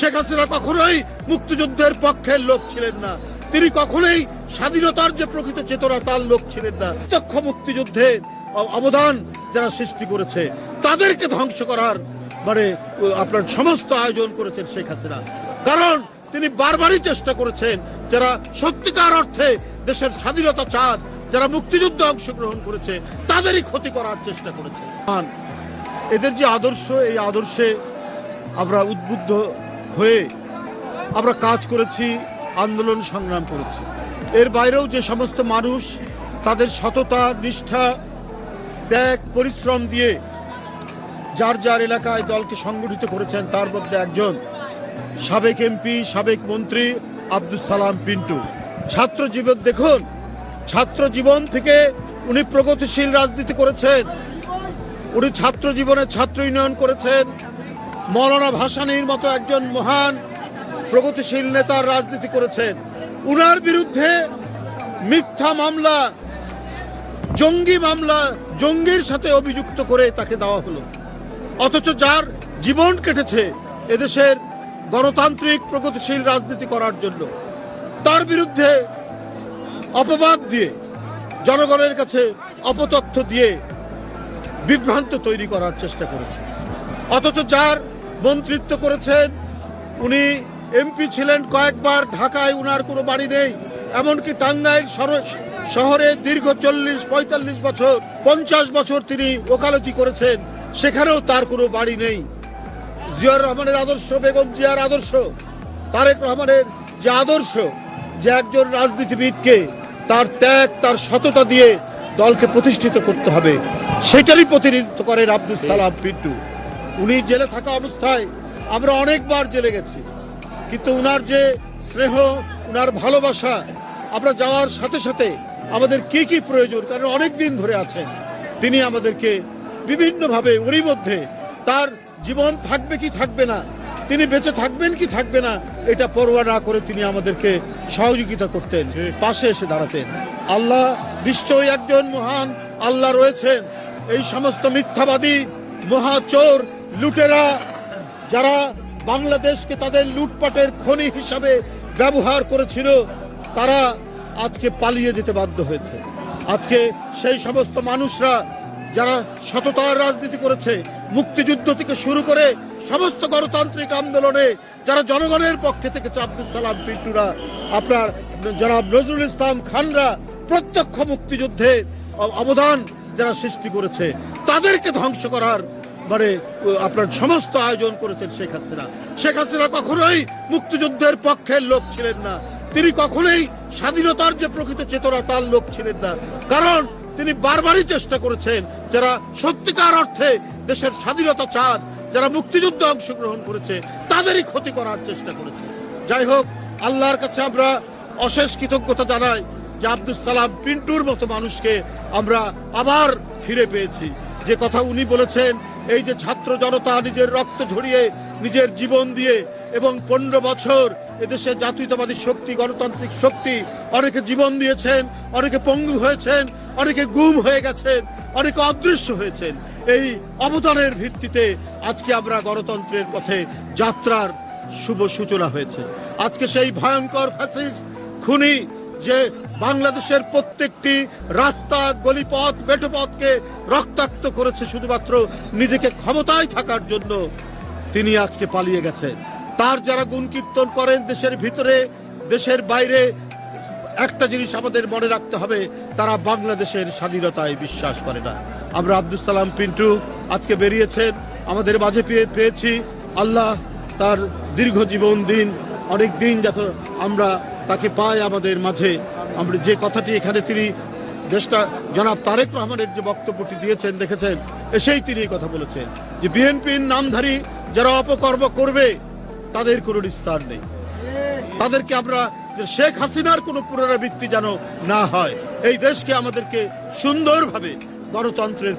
শেখ হাসিনা কখনোই মুক্তিযুদ্ধের পক্ষের লোক ছিলেন না। তিনি কখনোই স্বাধীনতার যে প্রকৃত চেতনা, তার লোক ছিলেন না। প্রত্যক্ষ মুক্তিযুদ্ধে অবদান যারা সৃষ্টি করেছে, তাদেরকে ধ্বংস করার মানে আপনার সমস্ত আয়োজন করেছেন শেখ হাসিনা। কারণ তিনি বারবারই চেষ্টা করেছেন যারা সত্যিকার অর্থে দেশের স্বাধীনতা চান, যারা মুক্তিযুদ্ধে অংশগ্রহণ করেছে, তাদেরই ক্ষতি করার চেষ্টা করেছে এদের যে আদর্শ, এই আদর্শে আমরা উদ্বুদ্ধ হয়ে আমরা কাজ করেছি, আন্দোলন সংগ্রাম করেছি। এর বাইরেও যে সমস্ত মানুষ তাদের সততা, নিষ্ঠা, ত্যাগ, পরিশ্রম দিয়ে যার যার এলাকায় দলকে সংগঠিত করেছেন, তার মধ্যে একজন সাবেক এমপি, সাবেক মন্ত্রী আব্দুল সালাম পিন্টু। ছাত্র জীবন দেখুন, ছাত্র জীবন থেকে উনি প্রগতিশীল রাজনীতি করেছেন, উনি ছাত্র জীবনে ছাত্র ইউনিয়ন করেছেন মৌলানা ভাসানির মতো একজন মহান, প্রগতিশীল নেতার রাজনীতি করেছেন। উনার বিরুদ্ধে মিথ্যা মামলা, জঙ্গি মামলা, জঙ্গির সাথে অভিযুক্ত করে তাকে দেওয়া হলো। অথচ যার জীবন কেটেছে এদেশের গণতান্ত্রিক, প্রগতিশীল রাজনীতি করার জন্য। তার বিরুদ্ধে অপবাদ দিয়ে, জনগণের কাছে অপতথ্য দিয়ে বিভ্রান্ত তৈরি করার চেষ্টা করেছে। অথচ যার মন্ত্রিত্ব করেছেন। উনি এমপি ছিলেন কয়েকবার, ঢাকায় উনার কোনো বাড়ি নেই। এমনকি টাঙ্গাইল শহরে দীর্ঘ চল্লিশ, পঁয়তাল্লিশ বছর, পঞ্চাশ বছর তিনি ওকালতি করেছেন। সেখানেও তার কোনো বাড়ি নেই। জিয়াউর রহমানের আদর্শ, বেগম জিয়ার আদর্শ, তারেক রহমানের যে আদর্শ, যে একজন রাজনীতিবিদকে তার ত্যাগ, তার সততা দিয়ে দলকে প্রতিষ্ঠিত করতে হবে, সেটারই প্রতিনিধিত্ব করেন আব্দুল সালাম পিন্টু। উনি জেলে থাকা অবস্থায় আমরা অনেকবার জেলে গেছি। কিন্তু উনার যে স্নেহ, উনার ভালোবাসা, আমরা যাওয়ার সাথে সাথে আমাদের কি কি প্রয়োজন, কারণ অনেক দিন ধরে আছেন, তিনি আমাদেরকে বিভিন্নভাবে ওরই মধ্যে তার জীবন থাকবে কি থাকবে না, তিনি বেঁচে থাকবেন কি থাকবে না, এটা পরোয়া না করে তিনি আমাদেরকে সহযোগিতা করতেন, পাশে এসে দাঁড়াতেন। আল্লাহ নিশ্চয়ই একজন মহান আল্লাহ রয়েছেন। এই সমস্ত মিথ্যাবাদী মহাচোর লুটেরা যারা বাংলাদেশকে তাদের লুটপাটের খনি হিসাবে ব্যবহার করেছিল, তারা আজকে পালিয়ে যেতে বাধ্য হয়েছে। আজকে সেই সমস্ত মানুষরা যারা সততার রাজনীতি করেছে, মুক্তিযুদ্ধ থেকে শুরু করে সমস্ত গণতান্ত্রিক আন্দোলনে যারা জনগণের পক্ষে থেকে আব্দুল সালাম পিন্টুরা, আপনার জনাব নজরুল ইসলাম খানরা প্রত্যক্ষ মুক্তিযুদ্ধে অবদান যারা সৃষ্টি করেছে, তাদেরকে ধ্বংস করার মানে আপনার সমস্ত আয়োজন করেছেন শেখ হাসিনা। শেখ হাসিনা কখনোই মুক্তিযুদ্ধের পক্ষের লোক ছিলেন না। তিনি কখনোই স্বাধীনতার যে প্রকৃত চেতনা, তার লোক ছিলেন না। কারণ তিনি বারবারই চেষ্টা করেছেন, যারা সত্যিকার অর্থে দেশের স্বাধীনতা চান, যারা মুক্তিযুদ্ধে অংশগ্রহণ করেছে, তাদেরই ক্ষতি করার চেষ্টা করেছে। যাই হোক, আল্লাহর কাছে আমরা অশেষ কৃতজ্ঞতা জানাই যে আব্দুল সালাম পিন্টুর মতো মানুষকে আমরা আবার ফিরে পেয়েছি। যে কথা উনি বলেছেন এই যে ছাত্র জনতা নিজের রক্ত ঝরিয়ে নিজের জীবন দিয়ে এবং পনেরো বছর এদেশে জাতীয়তাবাদী শক্তি, গণতান্ত্রিক শক্তি অনেকে জীবন দিয়েছেন, অনেকে পঙ্গু হয়েছেন, অনেকে গুম হয়ে গেছেন, অনেকে অদৃশ্য হয়েছেন। এই অবদানের ভিত্তিতে আজকে আমরা গণতন্ত্রের পথে যাত্রার শুভ সূচনা হয়েছে। আজকে সেই ভয়ঙ্কর ফ্যাসিস্ট খুনি যে বাংলাদেশের প্রত্যেকটি রাস্তা, গলিপথ বেটপথকে রক্তাক্ত করেছে শুধুমাত্র নিজেকে ক্ষমতায় থাকার জন্য তিনি আজকে পালিয়ে গেছেন। তার যারা গুণ কীর্তন করেন দেশের ভিতরে, দেশের বাইরে, একটা জিনিস আমাদের মনে রাখতে হবে, তারা বাংলাদেশের স্বাধীনতায় বিশ্বাস করে না। আমরা আব্দুল সালাম পিন্টু আজকে বেরিয়েছেন, আমাদের মাঝে পেয়ে পেয়েছি। আল্লাহ তার দীর্ঘ জীবন দিন, অনেক দিন যাতে আমরা তাকে পাই আমাদের মাঝে। আমরা যে কথাটি এখানে তিনি দেশটা, জনাব তারেক রহমানের যে বক্তব্যটি দিয়েছেন, দেখেছেন এসেই তিনি এই কথা বলেছেন যে বিএনপির নামধারী যারা অপকর্ম করবে, তাদের কোনো নিস্তার নেই। তাদেরকে আমরা যে শেখ হাসিনার কোনো পুনরাবৃত্তি যেন না হয়, এই দেশকে আমাদেরকে সুন্দরভাবে গণতন্ত্রের